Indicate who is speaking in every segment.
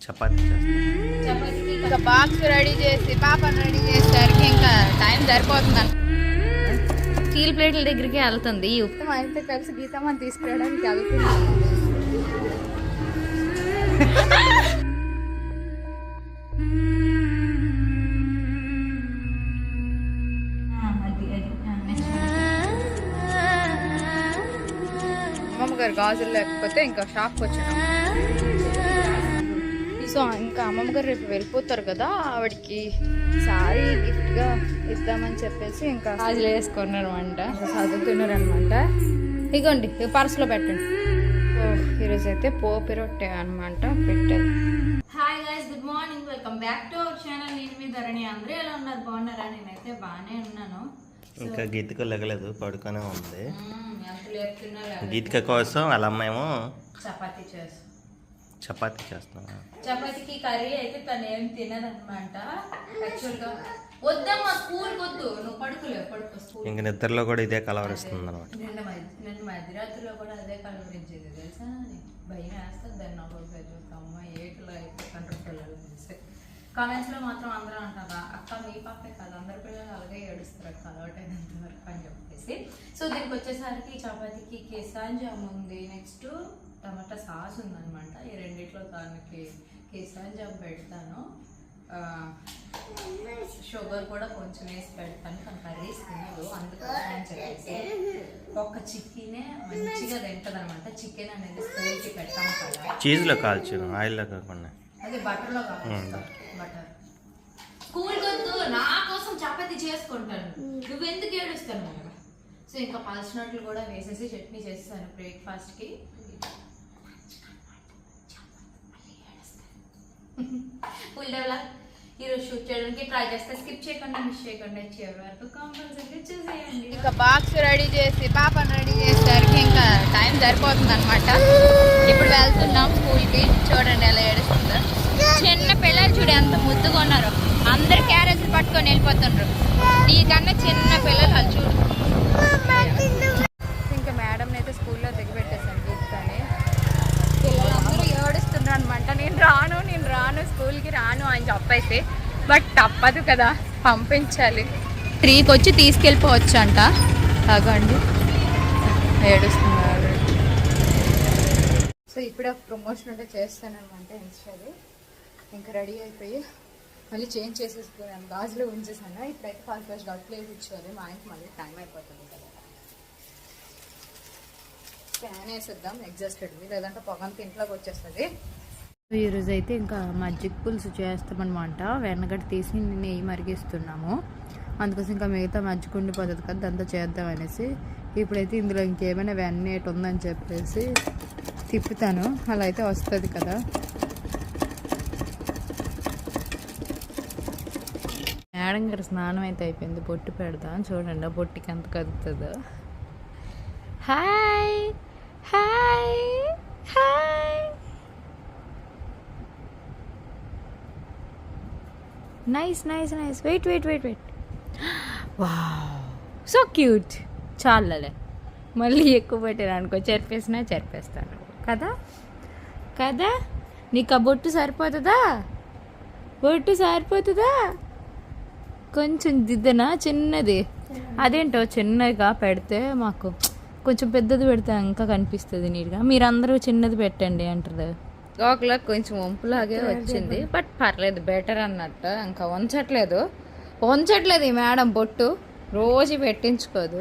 Speaker 1: చపాతీ
Speaker 2: ఇంకా box ready చేసి పాపను రెడీ చేసేసరికి ఇంకా టైం సరిపోతుంది
Speaker 3: స్టీల్ ప్లేట్ల దగ్గరికి వెళ్తుంది ఈ ఉప్పు
Speaker 2: మా ఇంట్లో కలిసి గీతమ్మని తీసుకురావడానికి వెళ్తున్నాను అమ్మమ్మ గారు గాజులు లేకపోతే ఇంకా షాప్కి వచ్చాను సో ఇంకా అమ్మమ్మ గారు రేపు వెళ్ళిపోతారు కదా ఆవిడకి సారీ గిఫ్ట్గా ఇద్దామని చెప్పేసి ఇంకా గాజులు వేసుకున్నారు అనమాట చదువుతున్నారు అనమాట ఇగోండి ఈ పర్సులో పెట్టండి. సో ఈరోజు అయితే పోపి రొట్టె అనమాట పెట్టారు.
Speaker 3: Hi guys good morning welcome back to our channel నేను మీ ధరణి. అందరూ ఎలా ఉన్నారు? బాగున్నారా? నేనైతే బాగానే ఉన్నాను.
Speaker 1: ఇంకా గీతిక లెగలేదు పడుకొనే ఉంది. గీతిక కోసం వాళ్ళ అమ్మాయేమో
Speaker 3: చపాతీ చేస్తాను
Speaker 1: చపాతీ చేస్తున్నాం.
Speaker 3: చపాతీకి కర్రీ అయితే తను ఏం తినదనమాట. యాక్చువల్గా వద్దమ్మా స్కూల్కి వద్దు. నువ్వు పడుకోలేవు పడుకో స్కూల్
Speaker 1: ఇంక నిద్రలో కూడా ఇదే కలవరిస్తుంది అనమాట
Speaker 3: నిన్న మధ్య నిన్న మధ్యరాత్రిలో కూడా అదే కలవరించేది తెలుసా? నీకు భయం వేస్తుంది దాన్ని ఒక చూస్తే. అమ్మ ఏట్లో అయితే కంట్రోల్ పిల్లలు తెలిసే కాలేజ్లో మాత్రం అందరూ అంటారా అక్క మీ పాపే కాదు అందరి పిల్లలు అలాగే ఏడుస్తారు అక్క అలవాటైనంత వరకు అని చెప్పేసి. సో దీనికి వచ్చేసరికి చపాతీకి కేసాన్ జామ్ ఉంది. నెక్స్ట్ టమాటా సాస్ ఉందన్నమాట. ఈ రెండిట్లో దానికి కేసాన్ జామ్ పెడతాను. షుగర్ కూడా కొంచెం వేసి పెడతాను కానీ కర్రీస్ తినదు అందుకోసం అని చెప్పేసి. ఒక చికెనే మంచిగా తింటది అనమాట చికెన్ అనేది స్కూల్కి పెట్టాము కదా.
Speaker 1: చీజ్లో కాల్చు ఆయిల్లో కాకుండా.
Speaker 3: అది బటర్లో కావాలి బటర్. స్కూల్ వద్దు నా కోసం చపాతీ చేసుకుంటాను. నువ్వెందుకు ఏడుస్తాను సో ఇంకా పల్చినట్లు కూడా వేసేసి చట్నీ చేస్తాను బ్రేక్ఫాస్ట్కి. ఫుల్ డెవలప్ ఈరోజు షూట్ చేయడానికి ట్రై చేస్తే స్కిప్ చేయకుండా మిస్ చేయకుండా చివరి వరకు కంపల్సరీ చూసేయండి.
Speaker 2: ఇంకా బాక్స్ రెడీ చేసి పాపను రెడీ చేసేసరికి ఇంకా టైం సరిపోతుంది అనమాట ఇప్పుడు వెళ్తున్నాం స్కూల్కి చూడండి ఎలా ఏడుస్తుందో. చిన్న పిల్లలు చూడు ఎంత ముద్దుగా ఉన్నారు. అందరు క్యారేజ్ పట్టుకొని వెళ్ళిపోతుండ్రు. నీకన్నా చిన్న పిల్లలు వాళ్ళు చూడు ఇంకా మేడం అయితే స్కూల్లో దిగబెట్టేసాను గీతని పిల్లలందరూ ఏడుస్తున్నారు అనమాట నేను రాను నేను రాను స్కూల్కి అని చెప్పేసి బట్ తప్పదు కదా పంపించాలి. త్రీకి వచ్చి తీసుకెళ్ళిపోవచ్చు అంట అగండి ఏడుస్తున్నారు. సో ఇప్పుడే ప్రమోషన్ అంటే చేస్తాను అనమాట ఇన్స్టాది ఇంకా రెడీ అయిపోయి మళ్ళీ చేంజ్ చేసేసుకున్నాను. గాజులో ఉంచేసాను. ఇప్పుడైతే ఫస్ట్ ఫస్ట్ డాట్ ప్లేస్ ఇచ్చేయాలి మా ఆయనకి మళ్ళీ టైం అయిపోతుంది కదా. ఫ్యాన్ వేసేద్దాం ఎగ్జాస్టెడ్వి లేదంటే పొగంతా ఇంట్లోకి వచ్చేస్తుంది.
Speaker 3: ఈరోజు అయితే ఇంకా మజ్జిగ పులుసు చేస్తామన్నమాట. వెనకటి తీసి నెయ్యి మరిగిస్తున్నాము. అందుకోసం ఇంకా మిగతా మజ్జిగ ఉండిపోతుంది కదా దాంతో చేద్దాం అనేసి. ఇప్పుడైతే ఇందులో ఇంకేమైనా వెన్నీటి ఉందని చెప్పేసి తిప్పుతాను. అలా అయితే వస్తుంది కదా. మేడం గారు స్నానం అయితే అయిపోయింది. బొట్టు పెడదాం. చూడండి ఆ బొట్టికి ఎంత కదుగుతుందో hi! Nice nice nice wait wait wait wait wow so cute చాలలే మళ్ళీ ఎక్కువ పెట్టాను అనుకో చెరిపేసినా చెరిపేస్తాను. కదా? కదా? నీకు ఆ బొట్టు సరిపోతుందా? బొట్టు సరిపోతుందా? కొంచెం దిద్దనా? చిన్నది. అదేంటో చిన్నగా పెడితే మాకు కొంచెం పెద్దది పెడితే ఇంకా కనిపిస్తుంది నీట్గా. మీరందరూ చిన్నది పెట్టండి అంటారు.
Speaker 2: గోకులో కొంచెం వంపులాగే వచ్చింది. బట్ పర్లేదు బెటర్ అన్నట్టు. ఇంకా ఉంచట్లేదు ఉంచట్లేదు ఈ మేడం బొట్టు. రోజు పెట్టించుకోదు!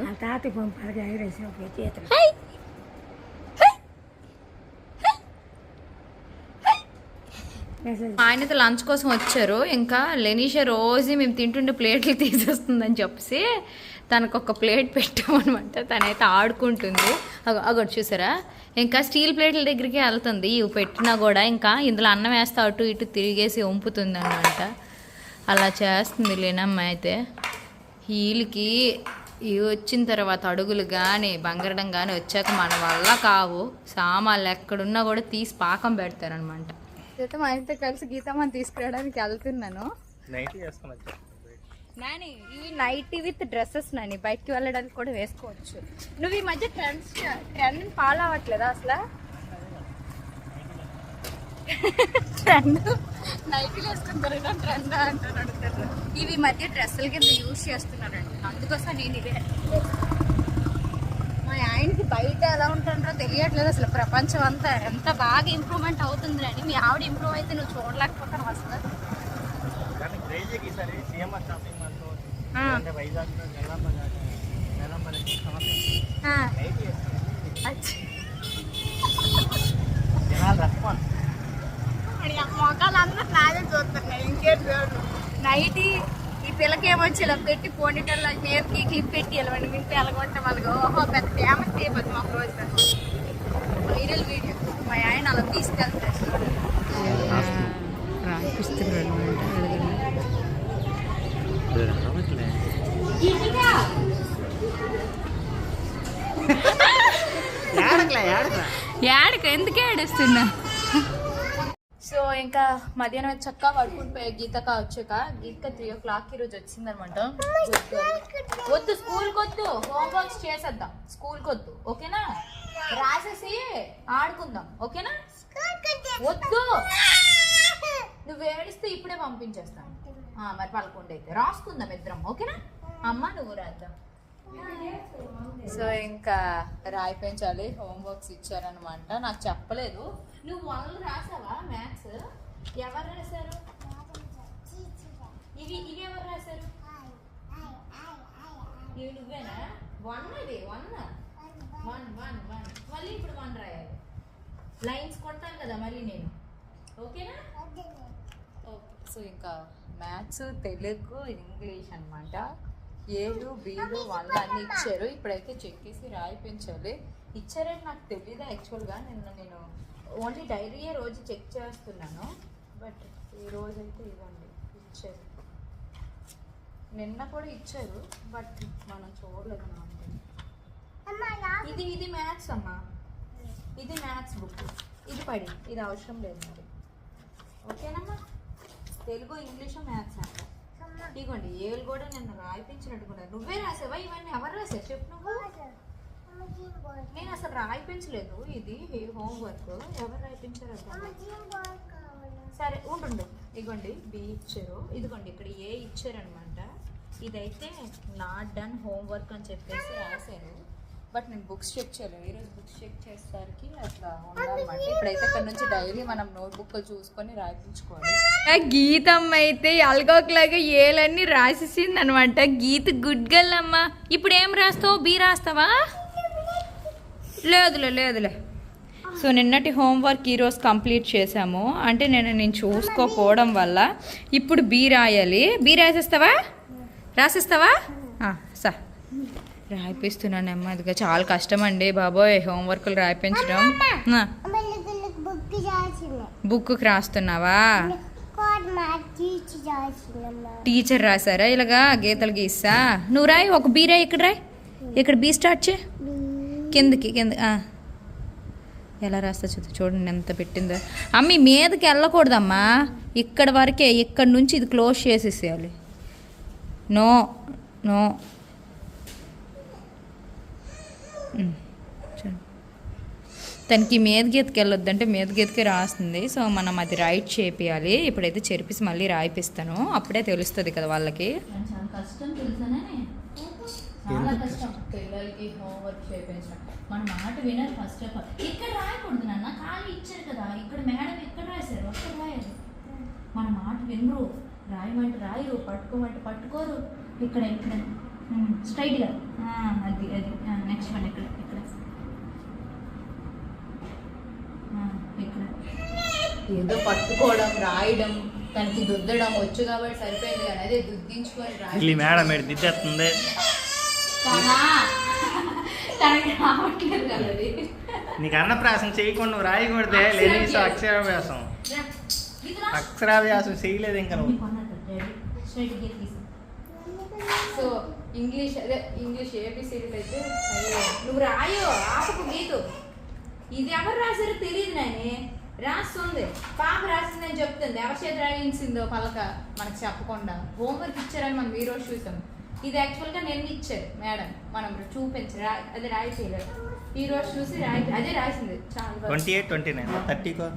Speaker 2: హై! ఆయనతో లంచ్ కోసం వచ్చారు. ఇంకా లెనీషా రోజు మేము తింటుండే ప్లేట్లు తీసేస్తుందని చెప్పేసి తనకు ఒక ప్లేట్ పెట్టామన్నమాట. తనైతే ఆడుకుంటుంది. అగో చూసారా? ఇంకా స్టీల్ ప్లేట్ల దగ్గరికి వెళ్తుంది. ఇవి పెట్టినా కూడా ఇంకా ఇందులో అన్నం వేస్తా అటు ఇటు తిరిగేసి వంపుతుంది అనమాట అలా చేస్తుంది లేనమ్మ అయితే. వీళ్ళకి ఇవి వచ్చిన తర్వాత అడుగులు కానీ బంగారం కానీ వచ్చాక మన వల్ల కావు. సామాన్లు ఎక్కడున్నా కూడా తీసి పాకం పెడతారనమాట అయితే మా ఇంట్లో కలిసి గీతమ్మని తీసుకురావడానికి వెళ్తున్నాను. నాని ఇవి నైటీ విత్ డ్రెస్సెస్ నాని బయటికి వెళ్ళడానికి కూడా వేసుకోవచ్చు. నువ్వు ఈ మధ్య ట్రెండ్స్ ట్రెండ్ ఫాలో అవ్వట్లేదా అసలు? ట్రెండ్? నైటీలు వేసుకుంటారు ట్రెండ్ అంటారు అడుగుతారు. ఇవి మధ్య డ్రెస్సుల కింద యూజ్ చేస్తున్నారండి. అందుకోసం నేను ఇవే. మా ఆయనకి బయట ఎలా ఉంటుందో తెలియట్లేదు అసలు ప్రపంచం అంతా. ఎంత బాగా ఇంప్రూవ్మెంట్ అవుతుంది అని మీ ఆవిడ ఇంప్రూవ్ అయితే నువ్వు చూడలేకపోతాను అసలు. ఆ,
Speaker 1: నైట్
Speaker 2: అందరూ నాదే చూస్తున్నాయి ఇంకేం చూడు ఈ పిల్లకి ఏమొచ్చి ఇలా పెట్టి పోనీటల్లో మీదకి క్లిప్ పెట్టి వెళ్ళమండి వింటే ఎలాగొంటే వాళ్ళకి ఓహో పెద్ద ఫేమస్ అయిపోతుంది ఒక రోజు వైరల్ వీడియో మా ఆయన అలా తీసుకెళ్తారు ఏడక ఎందుకు ఏడుస్తున్నా? ఇంకా మధ్యాహ్నం చక్కగా పడుకుని పోయే గీతక వచ్చాక గీతక త్రీ ఓ క్లాక్ ఈ రోజు వచ్చిందనమాట. వద్దు స్కూల్కి వద్దు. హోంవర్క్స్ చేసేద్దాం. స్కూల్కి వద్దు. ఓకేనా? రాసేసి ఆడుకుందాం. ఓకేనా? వద్దు. నువ్వు ఏడిస్తే ఇప్పుడే పంపించేస్తాను. మరి పదకొండు అయితే. రాసుకుందాం ఇద్దరం. ఓకేనా? అమ్మ నువ్వు రాద్దాం. సో ఇంకా రాయిపించాలి హోంవర్క్స్ ఇచ్చారనమాట. నాకు చెప్పలేదు. నువ్వు వాళ్ళు రాసావా? మ్యాథ్స్ ఎవరు రాశారు ఇవి ఇవి ఎవరు రాశారు ఇవి నువ్వేనా? వన్ ఇది వన్ వన్ వన్ వన్ మళ్ళీ ఇప్పుడు వన్ రాయాలి. లైన్స్ కొడతాను కదా మళ్ళీ నేను. ఓకేనా ఓకే సో ఇంకా మ్యాథ్స్ తెలుగు ఇంగ్లీష్ అన్నమాట. ఏడు బీలు వన్ అన్ని ఇచ్చారు. ఇప్పుడైతే చెక్ చేసి రాయిపించాలి. ఇచ్చారని నాకు తెలియదు యాక్చువల్గా నిన్న నేను ఓన్లీ డైరీయే రోజు చెక్ చేస్తున్నాను. బట్ ఈ రోజు అయితే ఇవ్వండి. ఇచ్చారు. నిన్న కూడా ఇచ్చారు బట్ మనం చూడలేదు ఇది ఇది మ్యాథ్స్ అమ్మా. ఇది మ్యాథ్స్ బుక్. ఇది పడి ఇది అవసరం లేదు మరి. ఓకేనమ్మా? తెలుగు ఇంగ్లీషు మ్యాథ్స్ అంట. ఇదిగోండి ఏళ్ళు కూడా నిన్న రాయిపించినట్టుకున్నారు నువ్వే రాసావా? ఇవన్నీ ఎవరు రాశారు? చెప్పు నువ్వు. నేను అసలు రాయిపించలేదు. ఇది హోంవర్క్. ఎవరు రాయిపించారు అసలు సరే ఉంటుండు. ఇదిగోండి బి ఇచ్చారు. ఇదిగోండి ఇక్కడ ఏ ఇచ్చారనమాట ఇదైతే నాట్ డన్ హోంవర్క్ అని చెప్పేసి రాశారు. బట్ నేను బుక్స్ చెక్ చేయలేదు. ఈరోజు బుక్స్ చెక్ చేసేసరికి అట్లా ఉందన్నమాట ఇప్పుడైతే ఇక్కడ నుంచి డైలీ మనం నోట్బుక్ చూసుకొని రాయించుకోవాలి. గీతమ్మ అయితే అల్గోక్లాగా ఏలన్నీ రాసేసింది అనమాట గీత గుడ్ గర్ల్ అమ్మ. ఇప్పుడు ఏం రాస్తావు? బి రాస్తావా? లేదులే లేదులే. సో నిన్నటి హోంవర్క్ ఈరోజు కంప్లీట్ చేసాము అంటే నేను నేను చూసుకోకపోవడం వల్ల ఇప్పుడు బీ రాయాలి. బీ రాసేస్తావా? రాసిస్తావా? ఆ, సా. రాయిపిస్తున్నాను నెమ్మదిగా. చాలా కష్టం అండి బాబోయ్ హోంవర్క్లు రాయిపించడం. బుక్కి రాస్తున్నావా?
Speaker 4: టీచర్
Speaker 2: రాసారా ఇలాగా గీతలు గీస్తా నువ్వు రాయి ఒక బీ రాయి ఇక్కడ రాయి. ఇక్కడ బీ స్టార్ట్ చే కిందకి కింద ఆ. ఎలా రాస్తా చూద్దాం చూడండి ఎంత పెట్టిందో. అమ్మి మీదకి వెళ్ళకూడదమ్మా. ఇక్కడ వరకే ఇక్కడ నుంచి ఇది క్లోజ్ చేసేసేయాలి. No no. తనకి మీద గీతకి వెళ్ళొద్దంటే మీద గీతకి రాస్తుంది. సో మనం అది రైట్ చేపియాలి. ఇప్పుడైతే చెరిపిసి మళ్ళీ రాయిపిస్తాను. అప్పుడే తెలుస్తుంది కదా వాళ్ళకి. చాలా కష్టం తెలుసానే? చాలా కష్టం. పిల్లలకి హోంవర్క్ చేయించడం మన మాట వినరు ఫస్ట్ ఆఫ్ ఆల్ ఇక్కడ రాయకూడదు నాన్న. ఖాళీ ఇచ్చారు కదా. ఇక్కడ మేడం ఎక్కడ రాశారు? అక్కడ రాయాలి మన మాట వినరు. రాయమంటే రాయరు పట్టుకోమంటే పట్టుకోరు. ఇక్కడ ఇక్కడ. స్ట్రైట్గా అది అది. నెక్స్ట్ వన్ ఇక్కడ ఇక్కడ. ఆ, ఇక్కడ. ఏదో పట్టుకోవడం రాయడం తనకి దుద్దడం వచ్చు కాబట్టి సరిపోయింది కానీ అదే దుద్దించుకొని
Speaker 1: మేడం మీరు దిద్దేస్తుంది.
Speaker 2: తనా? తనకి రావట్లేదు కదా అది.
Speaker 1: నీకు అన్నప్రాసం చేయకుండా నువ్వు రాయకూడదే లేనీస్ అక్షరాభ్యాసం. అక్షరాభ్యాసం చేయలేదు ఇంకా నువ్వు.
Speaker 2: సో ఇంగ్లీష్ అదే ఇంగ్లీష్ ఏబిసిడీలు అయితే నువ్వు రాయో ఆపకు గీతు. ఇది ఎవరు రాశారో తెలియదు నాని రాస్తుంది. పాప రాసిందని చెప్తుంది. ఎవరి చేతి రాయించిందో పలక మనకు చెప్పకుండా. హోంవర్క్ ఇచ్చారని మనం ఈ రోజు చూసాం. ఇది యాక్చువల్గా నిన్న ఇచ్చారు మేడం. మనం చూపించి రా అది రాయి చేయలేదు ఈ రోజు చూసి రాయి అదే రాసింది. చాలా.
Speaker 1: ట్వంటీ ఎయిట్ ట్వంటీ నైన్ థర్టీకో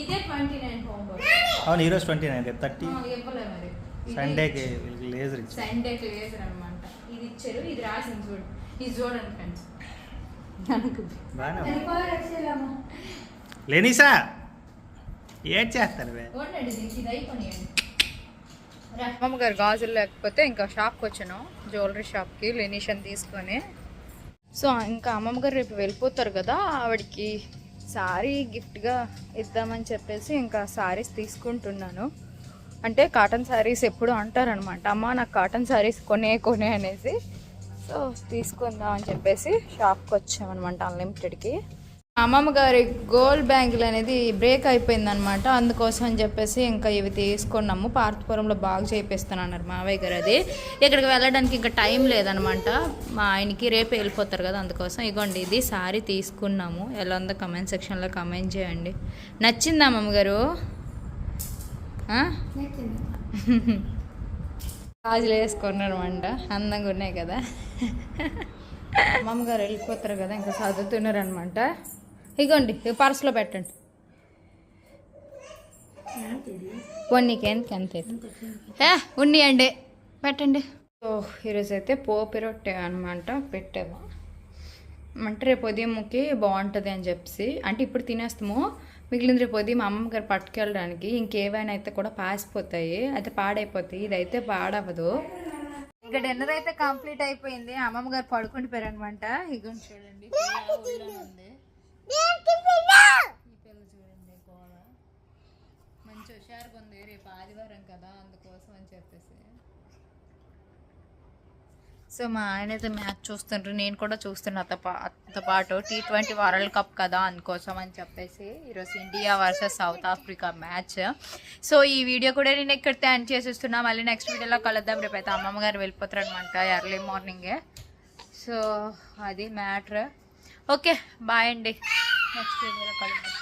Speaker 2: ఇదే ట్వంటీ నైన్ హోంవర్క్.
Speaker 1: అవును ఈరోజు ట్వంటీ నైన్ రేపు థర్టీ.
Speaker 2: ఇవ్వలే మరి.
Speaker 1: సండేకి లేజర్ ఇచ్చి
Speaker 2: సండే లేజర్ అనమాట ఇది ఇచ్చారు ఇది రాసింది చూడు. ఇది చూడండి ఫ్రెండ్స్.
Speaker 1: లేనీసా ఏడ్ చేస్తారు వే?
Speaker 2: చూడండి దీనికి ఇది అయిపోయాయండి అమ్మమ్మ గారు గాజులు లేకపోతే ఇంకా షాప్కి వచ్చాను. జ్యువెలరీ షాప్కి లెనిషన్ తీసుకొని. సో ఇంకా అమ్మమ్మ గారు రేపు వెళ్ళిపోతారు కదా ఆవిడకి శారీ గిఫ్ట్గా ఇద్దామని చెప్పేసి ఇంకా శారీస్ తీసుకుంటున్నాను. అంటే కాటన్ శారీస్ ఎప్పుడు అంటారనమాట. అమ్మ నాకు కాటన్ శారీస్ కొనే కొనే అనేసి. సో తీసుకుందాం అని చెప్పేసి షాప్కి వచ్చామన్నమాట అన్లిమిటెడ్కి. అమ్మమ్మ గారి గోల్డ్ బ్యాంగిల్ అనేది బ్రేక్ అయిపోయింది అనమాట అందుకోసం అని చెప్పేసి ఇంకా ఇవి తీసుకున్నాము. పార్తపురంలో బాగా చేపిస్తాను అన్నారు మావయ్య గారు అది. ఇక్కడికి వెళ్ళడానికి ఇంకా టైం లేదనమాట మా ఆయనకి రేపు వెళ్ళిపోతారు కదా అందుకోసం ఇగోండి ఇది సారీ తీసుకున్నాము. ఎలా ఉందో కమెంట్ సెక్షన్లో కమెంట్ చేయండి. నచ్చిందా అమ్మమ్మ గారు కాజులు గాజులు వేసుకున్నారు అనమాట అందంగా ఉన్నాయి కదా. అమ్మమ్మ గారు వెళ్ళిపోతారు కదా ఇంకా చదువుతున్నారు అనమాట ఇగోండి పర్స్లో పర్సులో పెట్టండి. నీకేందుకు ఎంత ఉన్ని అండి పెట్టండి. సో ఈరోజు అయితే పోపు రొట్టె అనమాట పెట్టాము. అంటే రేపు ఉదయంకి బాగుంటుంది అని చెప్పి అంటే ఇప్పుడు తినేస్తాము. మిగిలింది రేపు ఉదయం మా అమ్మమ్మ గారు పట్టుకెళ్ళడానికి ఇంకేవైనా అయితే కూడా పాసిపోతాయి అయితే పాడైపోతాయి. ఇదైతే పాడవదు ఇంకా డిన్నర్ అయితే కంప్లీట్ అయిపోయింది. అమ్మమ్మ గారు పడుకుంటుపోయారు అనమాట ఇగో చూడండి ఉంది ఈ పిల్ల చూడండి మంచి హుషారుగా ఉంది రేపు ఆదివారం కదా అందుకోసం అని చెప్పేసి సో మా ఆయన అయితే మ్యాచ్ చూస్తుండ్రు. నేను కూడా చూస్తున్నా అత అతనితో పాటు టీ ట్వంటీ వరల్డ్ కప్ కదా అందుకోసం అని చెప్పేసి. ఈరోజు India versus South Africa match. So ఈ వీడియో కూడా నేను ఇక్కడితే ఎండ్ చేసేస్తున్నా. మళ్ళీ నెక్స్ట్ వీడియోలో కలుద్దాం. రేపు అయితే అమ్మమ్మ గారు వెళ్ళిపోతారనమాట ఎర్లీ మార్నింగే సో అది మ్యాటర్ ఓకే బాయ్ అండి. నెక్స్ట్ వీడియోలో కలుద్దాం.